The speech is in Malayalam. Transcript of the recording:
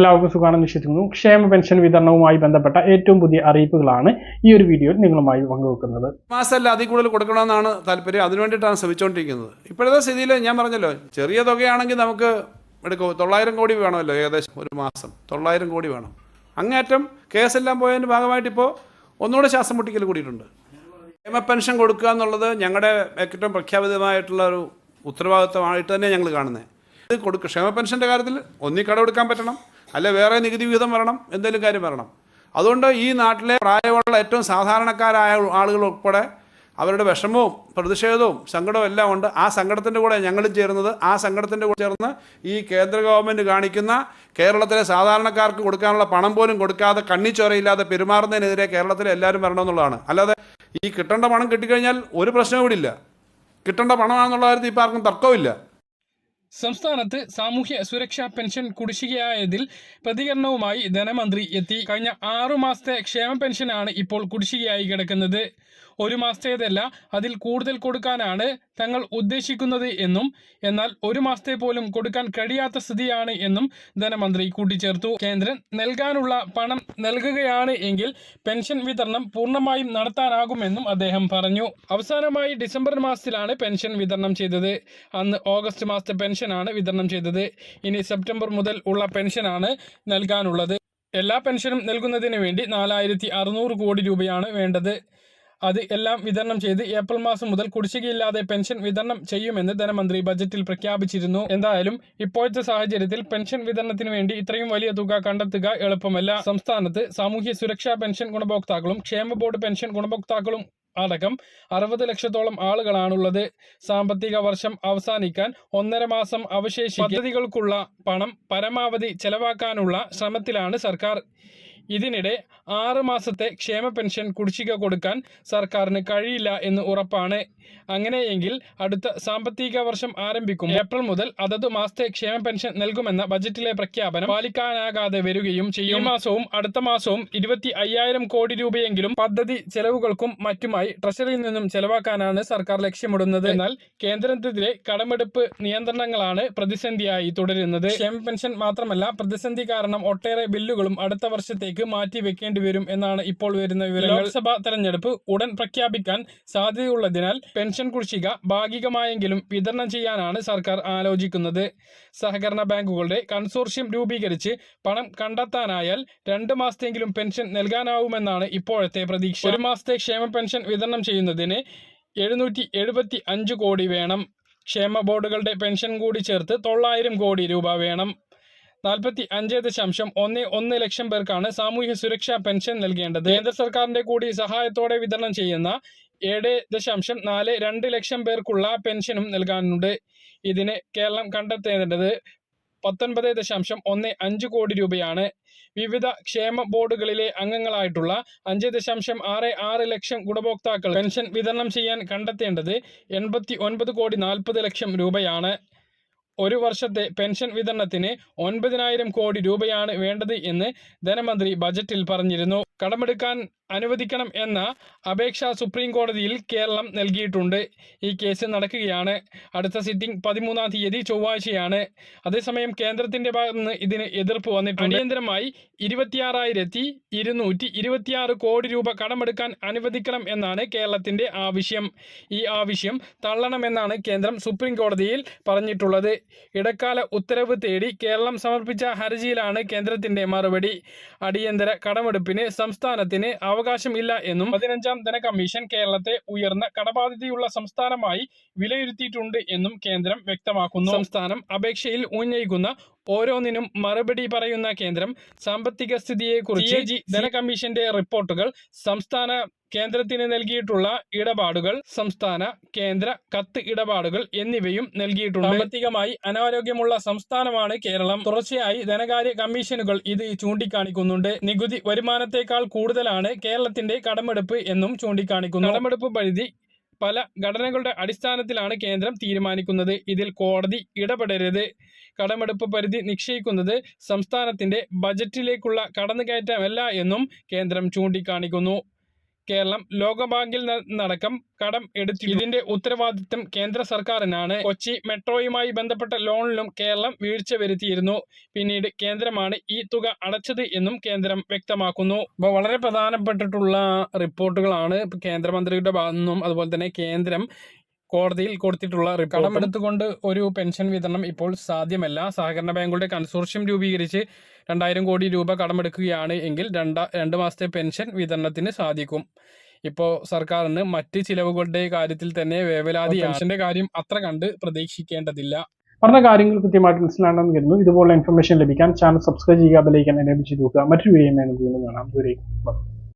എല്ലാവർക്കും സുഖമാണെന്ന് വിശ്വസിക്കുന്നു. ക്ഷേമ പെൻഷൻ വിതരണവുമായി ബന്ധപ്പെട്ട ഏറ്റവും പുതിയ അറിയിപ്പുകളാണ് ഈ ഒരു വീഡിയോയിൽ നിങ്ങളുമായി പങ്കുവെക്കുന്നത്. മാസമല്ല അതിൽ കൂടുതൽ കൊടുക്കണമെന്നാണ് താല്പര്യം. അതിനുവേണ്ടിയിട്ടാണ് ശ്രമിച്ചുകൊണ്ടിരിക്കുന്നത് ഇപ്പോഴത്തെ സ്ഥിതിയിൽ ഞാൻ പറഞ്ഞല്ലോ ചെറിയ തുകയാണെങ്കിൽ നമുക്ക് എടുക്കും. തൊള്ളായിരം കോടി വേണമല്ലോ ഏകദേശം ഒരു മാസം. തൊള്ളായിരം കോടി വേണം. അങ്ങേറ്റം കേസെല്ലാം പോയതിന്റെ ഭാഗമായിട്ട് ഇപ്പോൾ ഒന്നുകൂടെ ശ്വാസം മുട്ടിക്കൽ കൂടിയിട്ടുണ്ട്. ക്ഷേമ പെൻഷൻ കൊടുക്കുക എന്നുള്ളത് ഞങ്ങളുടെ ഏറ്റവും പ്രഖ്യാപിതമായിട്ടുള്ള ഒരു ഉത്തരവാദിത്വമായിട്ട് തന്നെ ഞങ്ങൾ കാണുന്നത് ഇത് കൊടുക്കുക ക്ഷേമ പെൻഷന്റെ കാര്യത്തിൽ ഒന്നി കടമെടുക്കാൻ പറ്റണം. അല്ല വേറെ നികുതി വിഹിതം വരണം എന്തെങ്കിലും കാര്യം വരണം. അതുകൊണ്ട് ഈ നാട്ടിലെ പ്രായമുള്ള ഏറ്റവും സാധാരണക്കാരായ ആളുകൾ ഉൾപ്പെടെ അവരുടെ വിഷമവും പ്രതിഷേധവും സങ്കടവും എല്ലാം ഉണ്ട്. ആ സങ്കടത്തിന്റെ കൂടെ ഞങ്ങളും ചേരുന്നത് ആ സങ്കടത്തിന്റെ കൂടെ ചേർന്ന് ഈ കേന്ദ്ര ഗവൺമെന്റ് കാണിക്കുന്ന കേരളത്തിലെ സാധാരണക്കാർക്ക് കൊടുക്കാനുള്ള പണം പോലും കൊടുക്കാതെ കണ്ണിച്ചൊരയില്ലാതെ പെരുമാറുന്നതിനെതിരെ കേരളത്തിലെ എല്ലാവരും വരണമെന്നുള്ളതാണ്. അല്ലാതെ ഈ കിട്ടേണ്ട പണം കിട്ടിക്കഴിഞ്ഞാൽ ഒരു പ്രശ്നവും ഇവിടെ ഇല്ല കിട്ടേണ്ട പണമാണെന്നുള്ള കാര്യത്തിൽ ഇപ്പോൾ ആർക്കും തർക്കമില്ല സംസ്ഥാനത്ത് സാമൂഹ്യ സുരക്ഷാ പെൻഷൻ കുടിശ്ശികയായതിൽ പ്രതികരണവുമായി ധനമന്ത്രി എത്തി. കഴിഞ്ഞ ആറു മാസത്തെ ക്ഷേമ പെൻഷനാണ് ഇപ്പോൾ കുടിശ്ശികയായി കിടക്കുന്നത്. ഒരു മാസത്തേതല്ല അതിൽ കൂടുതൽ കൊടുക്കാനാണ് തങ്ങൾ ഉദ്ദേശിക്കുന്നത് എന്നും എന്നാൽ ഒരു മാസത്തെ പോലും കൊടുക്കാൻ കഴിയാത്ത സ്ഥിതിയാണ് എന്നും ധനമന്ത്രി കൂട്ടിച്ചേർത്തു. കേന്ദ്രം നൽകാനുള്ള പണം നൽകുകയാണ് എങ്കിൽ പെൻഷൻ വിതരണം പൂർണമായും നടത്താനാകുമെന്നും അദ്ദേഹം പറഞ്ഞു. അവസാനമായി ഡിസംബർ മാസത്തിലാണ് പെൻഷൻ വിതരണം ചെയ്തത്. അന്ന് ഓഗസ്റ്റ് മാസത്തെ പെൻഷനാണ് വിതരണം ചെയ്തത്. ഇനി സെപ്റ്റംബർ മുതൽ ഉള്ള പെൻഷനാണ് നൽകാനുള്ളത്. എല്ലാ പെൻഷനും നൽകുന്നതിന് വേണ്ടി നാലായിരത്തി കോടി രൂപയാണ് വേണ്ടത്. അത് എല്ലാം വിതരണം ചെയ്ത് ഏപ്രിൽ മാസം മുതൽ കുടിശ്ശികയില്ലാതെ പെൻഷൻ വിതരണം ചെയ്യുമെന്ന് ധനമന്ത്രി ബജറ്റിൽ പ്രഖ്യാപിച്ചിരുന്നു. എന്തായാലും ഇപ്പോഴത്തെ സാഹചര്യത്തിൽ പെൻഷൻ വിതരണത്തിന് വേണ്ടി ഇത്രയും വലിയ തുക കണ്ടെത്തുക എളുപ്പമല്ല. സംസ്ഥാനത്ത് സാമൂഹ്യ സുരക്ഷാ പെൻഷൻ ഗുണഭോക്താക്കളും ക്ഷേമ ബോർഡ് പെൻഷൻ ഗുണഭോക്താക്കളും അടക്കം അറുപത് ലക്ഷത്തോളം ആളുകളാണുള്ളത്. സാമ്പത്തിക വർഷം അവസാനിക്കാൻ ഒന്നര മാസം അവശേഷി പദ്ധതികൾക്കുള്ള പണം പരമാവധി ചെലവാക്കാനുള്ള ശ്രമത്തിലാണ് സർക്കാർ. ഇതിനിടെ ആറ് മാസത്തെ ക്ഷേമ പെൻഷൻ കുടിശ്ശിക കൊടുക്കാൻ സർക്കാരിന് കഴിയില്ല എന്ന് ഉറപ്പാണ്. അങ്ങനെയെങ്കിൽ അടുത്ത സാമ്പത്തിക വർഷം ആരംഭിക്കും ഏപ്രിൽ മുതൽ അതത് മാസത്തെ ക്ഷേമ പെൻഷൻ നൽകുമെന്ന ബജറ്റിലെ പ്രഖ്യാപനം പാലിക്കാനാകാതെ വരികയും ചെയ്യും. ഈ മാസവും അടുത്ത മാസവും ഇരുപത്തി അയ്യായിരം കോടി രൂപയെങ്കിലും പദ്ധതി ചെലവുകൾക്കും മറ്റുമായി ട്രഷറിയിൽ നിന്നും ചെലവാക്കാനാണ് സർക്കാർ ലക്ഷ്യമിടുന്നത്. എന്നാൽ കേന്ദ്രത്തിലെ കടമെടുപ്പ് നിയന്ത്രണങ്ങളാണ് പ്രതിസന്ധിയായി തുടരുന്നത്. ക്ഷേമ പെൻഷൻ മാത്രമല്ല പ്രതിസന്ധി കാരണം ഒട്ടേറെ ബില്ലുകളും അടുത്ത വർഷത്തേക്ക് മാറ്റി വെക്കേണ്ടി വരും എന്നാണ് ഇപ്പോൾ വരുന്ന വിവരങ്ങൾ. ലോക്സഭാ തെരഞ്ഞെടുപ്പ് ഉടൻ പ്രഖ്യാപിക്കാൻ സാധ്യതയുള്ളതിനാൽ പെൻഷൻ കുടിശ്ശിക ഭാഗികമായെങ്കിലും വിതരണം ചെയ്യാനാണ് സർക്കാർ ആലോചിക്കുന്നത്. സഹകരണ ബാങ്കുകളുടെ കൺസോർഷ്യം രൂപീകരിച്ച് പണം കണ്ടെത്താനായാൽ രണ്ട് മാസത്തെങ്കിലും പെൻഷൻ നൽകാനാവുമെന്നാണ് ഇപ്പോഴത്തെ പ്രതീക്ഷ. ഒരു മാസത്തെ ക്ഷേമ പെൻഷൻ വിതരണം ചെയ്യുന്നതിന് എഴുന്നൂറ്റി എഴുപത്തി അഞ്ച് കോടി വേണം. ക്ഷേമ ബോർഡുകളുടെ പെൻഷൻ കൂടി ചേർത്ത് തൊള്ളായിരം കോടി രൂപ വേണം. നാൽപ്പത്തി അഞ്ച് ദശാംശം ഒന്ന് ഒന്ന് ലക്ഷം പേർക്കാണ് സാമൂഹ്യ സുരക്ഷാ പെൻഷൻ നൽകേണ്ടത്. കേന്ദ്ര സർക്കാരിന്റെ കൂടി സഹായത്തോടെ വിതരണം ചെയ്യുന്ന ഏഴ് ദശാംശം നാല് രണ്ട് ലക്ഷം പേർക്കുള്ള പെൻഷനും നൽകാനുണ്ട്. ഇതിന് കേരളം കണ്ടെത്തേണ്ടത് പത്തൊൻപത് ദശാംശം ഒന്ന് അഞ്ച് കോടി രൂപയാണ്. വിവിധ ക്ഷേമ ബോർഡുകളിലെ അംഗങ്ങളായിട്ടുള്ള അഞ്ച് ദശാംശം ആറ് ആറ് ലക്ഷം ഗുണഭോക്താക്കൾ പെൻഷൻ വിതരണം ചെയ്യാൻ കണ്ടെത്തേണ്ടത് എൺപത്തി ഒൻപത് കോടി നാൽപ്പത് ലക്ഷം രൂപയാണ്. ഒരു വർഷത്തെ പെൻഷൻ വിതരണത്തിന് ഒൻപതിനായിരം കോടി രൂപയാണ് വേണ്ടത് എന്ന് ധനമന്ത്രി ബജറ്റിൽ പറഞ്ഞിരുന്നു. കടമെടുക്കാൻ അനുവദിക്കണം എന്ന അപേക്ഷ സുപ്രീം കോടതിയിൽ കേരളം നൽകിയിട്ടുണ്ട്. ഈ കേസ് നടക്കുകയാണ്. അടുത്ത സിറ്റിംഗ് പതിമൂന്നാം തീയതി ചൊവ്വാഴ്ചയാണ്. അതേസമയം കേന്ദ്രത്തിന്റെ ഭാഗത്തുനിന്ന് ഇതിന് എതിർപ്പ് വന്നിട്ടുണ്ട്. അടിയന്തരമായി ഇരുപത്തിയാറായിരത്തി ഇരുന്നൂറ്റി ഇരുപത്തിയാറ് കോടി രൂപ കടമെടുക്കാൻ അനുവദിക്കണം എന്നാണ് കേരളത്തിന്റെ ആവശ്യം. ഈ ആവശ്യം തള്ളണമെന്നാണ് കേന്ദ്രം സുപ്രീം കോടതിയിൽ പറഞ്ഞിട്ടുള്ളത്. ഇടക്കാല ഉത്തരവ് തേടി കേരളം സമർപ്പിച്ച ഹർജിയിലാണ് കേന്ദ്രത്തിന്റെ മറുപടി. അടിയന്തര കടമെടുപ്പിന് സംസ്ഥാനത്തിന് അവകാശമില്ല എന്നും പതിനഞ്ചാം ധന കമ്മീഷൻ കേരളത്തെ ഉയർന്ന കടബാധ്യതയുള്ള സംസ്ഥാനമായി വിലയിരുത്തിയിട്ടുണ്ട് എന്നും കേന്ദ്രം വ്യക്തമാക്കുന്നു. സംസ്ഥാനം അപേക്ഷയിൽ ഉന്നയിക്കുന്ന ഓരോന്നിനും മറുപടി പറയുന്ന കേന്ദ്രം സാമ്പത്തിക സ്ഥിതിയെക്കുറിച്ച് ധനകമ്മീഷന്റെ ധന കമ്മീഷന്റെ റിപ്പോർട്ടുകൾ സംസ്ഥാന കേന്ദ്രത്തിന് നൽകിയിട്ടുള്ള ഇടപാടുകൾ സംസ്ഥാന കേന്ദ്ര കത്ത് ഇടപാടുകൾ എന്നിവയും നൽകിയിട്ടുണ്ട്. സാമ്പത്തികമായി അനാരോഗ്യമുള്ള സംസ്ഥാനമാണ് കേരളം. തുടർച്ചയായി ധനകാര്യ കമ്മീഷനുകൾ ഇത് ചൂണ്ടിക്കാണിക്കുന്നുണ്ട്. നികുതി വരുമാനത്തേക്കാൾ കൂടുതലാണ് കേരളത്തിന്റെ കടമെടുപ്പ് എന്നും ചൂണ്ടിക്കാണിക്കുന്നു. കടമെടുപ്പ് പരിധി പല ഘടനകളുടെ അടിസ്ഥാനത്തിലാണ് കേന്ദ്രം തീരുമാനിക്കുന്നത്. ഇതിൽ കോടതി ഇടപെടരുത്. കടമെടുപ്പ് പരിധി നിശ്ചയിക്കുന്നത് സംസ്ഥാനത്തിന്റെ ബജറ്റിലേക്കുള്ള കടന്നുകയറ്റമല്ല എന്നും കേന്ദ്രം ചൂണ്ടിക്കാണിക്കുന്നു. കേരളം ലോകബാങ്കിൽ നടക്കം കടം എടുത്തു ഇതിന്റെ ഉത്തരവാദിത്തം കേന്ദ്ര സർക്കാരിനാണ്. കൊച്ചി മെട്രോയുമായി ബന്ധപ്പെട്ട ലോണിലും കേരളം വീഴ്ച വരുത്തിയിരുന്നു. പിന്നീട് കേന്ദ്രമാണ് ഈ തുക അടച്ചത് എന്നും കേന്ദ്രം വ്യക്തമാക്കുന്നു. അപ്പോൾ വളരെ പ്രധാനപ്പെട്ടിട്ടുള്ള റിപ്പോർട്ടുകളാണ് കേന്ദ്രമന്ത്രിയുടെ ഭാഗത്തു നിന്നും അതുപോലെ തന്നെ കേന്ദ്രം കോടതിയിൽ കൊടുത്തിട്ടുള്ള കടമെടുത്തുകൊണ്ട് ഒരു പെൻഷൻ വിതരണം ഇപ്പോൾ സാധ്യമല്ല. സഹകരണ ബാങ്കുകളുടെ കൺസോർഷ്യം രൂപീകരിച്ച് രണ്ടായിരം കോടി രൂപ കടമെടുക്കുകയാണ് എങ്കിൽ രണ്ട രണ്ട് മാസത്തെ പെൻഷൻ വിതരണത്തിന് സാധിക്കും. ഇപ്പോൾ സർക്കാരിന് മറ്റ് ചിലവുകളുടെ കാര്യത്തിൽ തന്നെ വേവലാതി പെൻഷന്റെ കാര്യം അത്ര കണ്ട് പ്രതീക്ഷിക്കേണ്ടതില്ല. പറഞ്ഞ കാര്യങ്ങൾ കൃത്യമായിട്ട് മനസ്സിലാണെന്ന് കരുതുന്നു. ഇതുപോലുള്ള ഇൻഫർമേഷൻ ലഭിക്കാൻ ചാനൽ സബ്സ്ക്രൈബ് ചെയ്യുക ബെലൈക്കൻ എനേബിൾ ചെയ്ത് നോക്കുക മറ്റൊരു വീഡിയോ കാണാം. ദൂരേക്കും